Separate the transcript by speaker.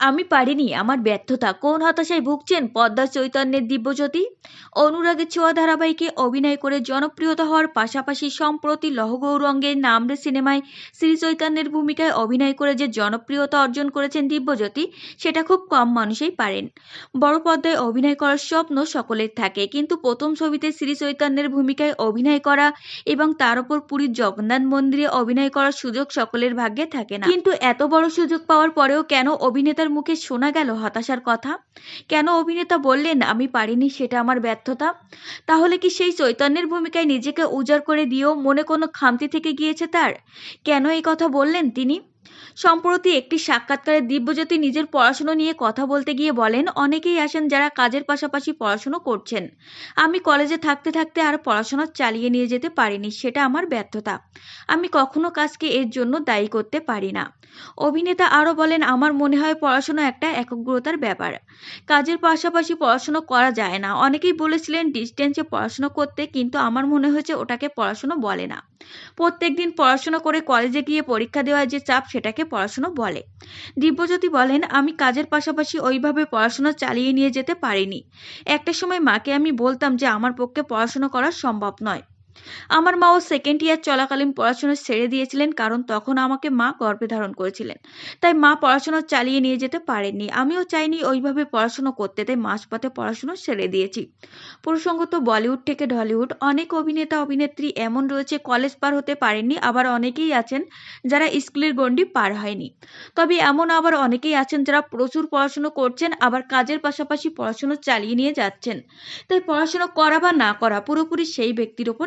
Speaker 1: আমি পারিনি, আমার ব্যর্থতা। কোন হতাশায় ভুগছেন পদ্মা চৈতন্যের দিব্যজ্যোতি? অনুরাগের ছোঁয়া ধারাবাহিকে অভিনয় করে জনপ্রিয়তা হওয়ার পাশাপাশি সম্প্রতি লহগৌরঙ্গের নামরে সিনেমায় শ্রী চৈতন্যের ভূমিকায় অভিনয় করে যে জনপ্রিয়তা অর্জন করেছেন দিব্যজ্যোতি, সেটা খুব কম মানুষই পারেন। বড় পর্দায় অভিনয় করার স্বপ্ন সকলের থাকে, কিন্তু প্রথম ছবিতে শ্রী চৈতন্যের ভূমিকায় অভিনয় করা এবং তার উপর পুরীর জগন্নাথ মন্দিরে অভিনয় করার সুযোগ সকলের ভাগ্যে থাকে না। কিন্তু এত বড় সুযোগ পাওয়ার পরেও কেন অভিনেতার মুখে শোনা গেল হতাশার কথা। কেন অভিনেতা বললেন, আমি পারিনি, সেটা আমার ব্যর্থতা। তাহলে কি সেই চৈতন্যের ভূমিকায় নিজেকে উজাড় করে দিয়েও মনে কোনো খামতি থেকে গিয়েছে তার? কেন এই কথা বললেন তিনি? সম্প্রতি একটি সাক্ষাৎকারে দিব্যজ্যোতি নিজের পড়াশুনো নিয়ে কথা বলতে গিয়ে বলেন, অনেকেই আসেন যারা কাজের পাশাপাশি পড়াশুনো করছেন। আমি কলেজে থাকতে থাকতে আর পড়াশোনা চালিয়ে নিয়ে যেতে পারিনি, সেটা আমার ব্যর্থতা। আমি কখনো কাজকে এর জন্য দায়ী করতে পারি না। অভিনেতা আরও বলেন, আমার মনে হয় পড়াশোনা একটা একগ্রতার ব্যাপার। কাজের পাশাপাশি পড়াশোনা করা যায় না। অনেকেই বলেছিলেন ডিস্টেন্সে পড়াশোনা করতে, কিন্তু আমার মনে হয়েছে ওটাকে পড়াশোনা বলে না। প্রত্যেক দিন পড়াশোনা করে কলেজে গিয়ে পরীক্ষা দেওয়ার যে চাপ সেটাকে পড়াশুনো বলে। দিব্যজ্যোতি বলেন, আমি কাজের পাশাপাশি ওইভাবে পড়াশুনো চালিয়ে নিয়ে যেতে পারিনি। একটা সময় মাকে আমি বলতাম যে, আমার পক্ষে পড়াশুনো করা সম্ভব নয়। আমার মাও সেকেন্ড ইয়ার চলাকালীন পড়াশোনা ছেড়ে দিয়েছিলেন কারণ তখন আমাকে মা গর্ভে ধারণ করেছিলেন। তাই মা পড়াশোনা চালিয়ে নিয়ে যেতে পারেননি। আমিও চাইনি ওইভাবে পড়াশোনা করতে, তাই মাঝপথে পড়াশোনা ছেড়ে দিয়েছি। প্রসঙ্গত বলিউড থেকে ঢলিউড অনেক অভিনেতা, অভিনেত্রী এমন রয়েছে, কলেজ পার হতে পারেননি, আবার অনেকেই আছেন যারা স্কুলের গণ্ডি পার হয়নি। তবে এমন আবার অনেকেই আছেন যারা প্রচুর পড়াশুনো করছেন, আবার কাজের পাশাপাশি পড়াশুনো চালিয়ে নিয়ে যাচ্ছেন। তাই পড়াশোনা করা বা না করা পুরোপুরি সেই ব্যক্তির ওপর